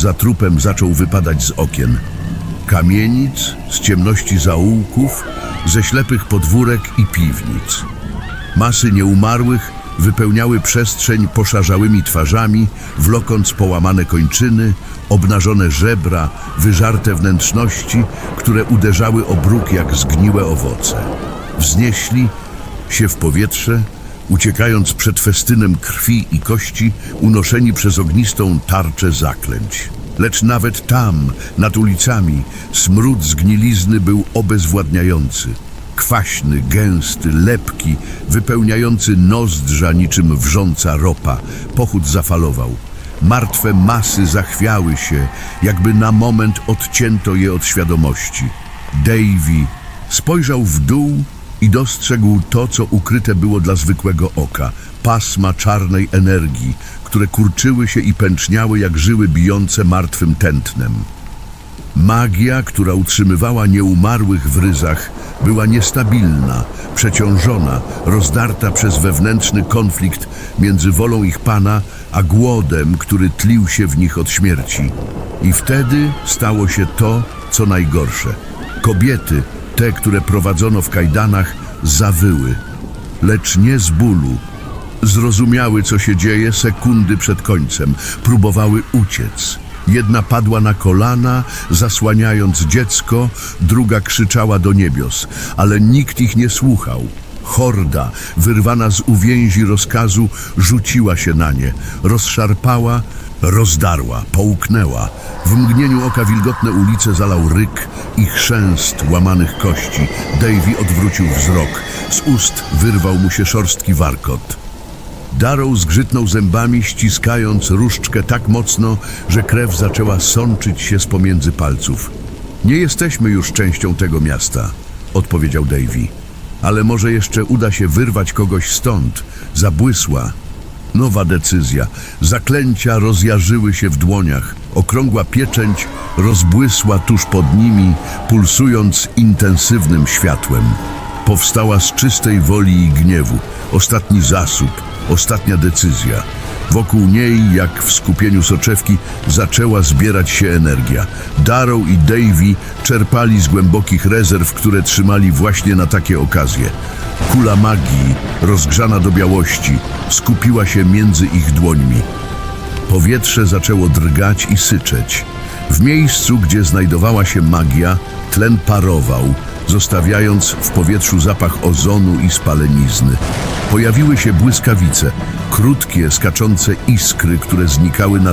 za trupem zaczął wypadać z okien. Kamienic, z ciemności zaułków, ze ślepych podwórek i piwnic. Masy nieumarłych wypełniały przestrzeń poszarzałymi twarzami, wlokąc połamane kończyny, obnażone żebra, wyżarte wnętrzności, które uderzały o bruk jak zgniłe owoce. Wznieśli się w powietrze, uciekając przed festynem krwi i kości, unoszeni przez ognistą tarczę zaklęć. Lecz nawet tam, nad ulicami, smród zgnilizny był obezwładniający. Kwaśny, gęsty, lepki, wypełniający nozdrza niczym wrząca ropa. Pochód zafalował. Martwe masy zachwiały się, jakby na moment odcięto je od świadomości. Davy spojrzał w dół i dostrzegł to, co ukryte było dla zwykłego oka. Pasma czarnej energii, które kurczyły się i pęczniały jak żyły bijące martwym tętnem. Magia, która utrzymywała nieumarłych w ryzach, była niestabilna, przeciążona, rozdarta przez wewnętrzny konflikt między wolą ich pana a głodem, który tlił się w nich od śmierci. I wtedy stało się to, co najgorsze. Kobiety, te, które prowadzono w kajdanach, zawyły, lecz nie z bólu. Zrozumiały, co się dzieje sekundy przed końcem. Próbowały uciec. Jedna padła na kolana, zasłaniając dziecko, druga krzyczała do niebios, ale nikt ich nie słuchał. Horda, wyrwana z uwięzi rozkazu, rzuciła się na nie, rozszarpała, rozdarła, połknęła. W mgnieniu oka wilgotne ulice zalał ryk i chrzęst łamanych kości. Davy odwrócił wzrok. Z ust wyrwał mu się szorstki warkot. Darrow zgrzytnął zębami, ściskając różdżkę tak mocno, że krew zaczęła sączyć się z pomiędzy palców. Nie jesteśmy już częścią tego miasta, odpowiedział Davy. Ale może jeszcze uda się wyrwać kogoś stąd. Zabłysła. Nowa decyzja. Zaklęcia rozjarzyły się w dłoniach. Okrągła pieczęć rozbłysła tuż pod nimi, pulsując intensywnym światłem. Powstała z czystej woli i gniewu. Ostatni zasób, ostatnia decyzja. Wokół niej, jak w skupieniu soczewki, zaczęła zbierać się energia. Darrow i Davy czerpali z głębokich rezerw, które trzymali właśnie na takie okazje. Kula magii, rozgrzana do białości, skupiła się między ich dłońmi. Powietrze zaczęło drgać i syczeć. W miejscu, gdzie znajdowała się magia, tlen parował, zostawiając w powietrzu zapach ozonu i spalenizny. Pojawiły się błyskawice, krótkie, skaczące iskry, które znikały na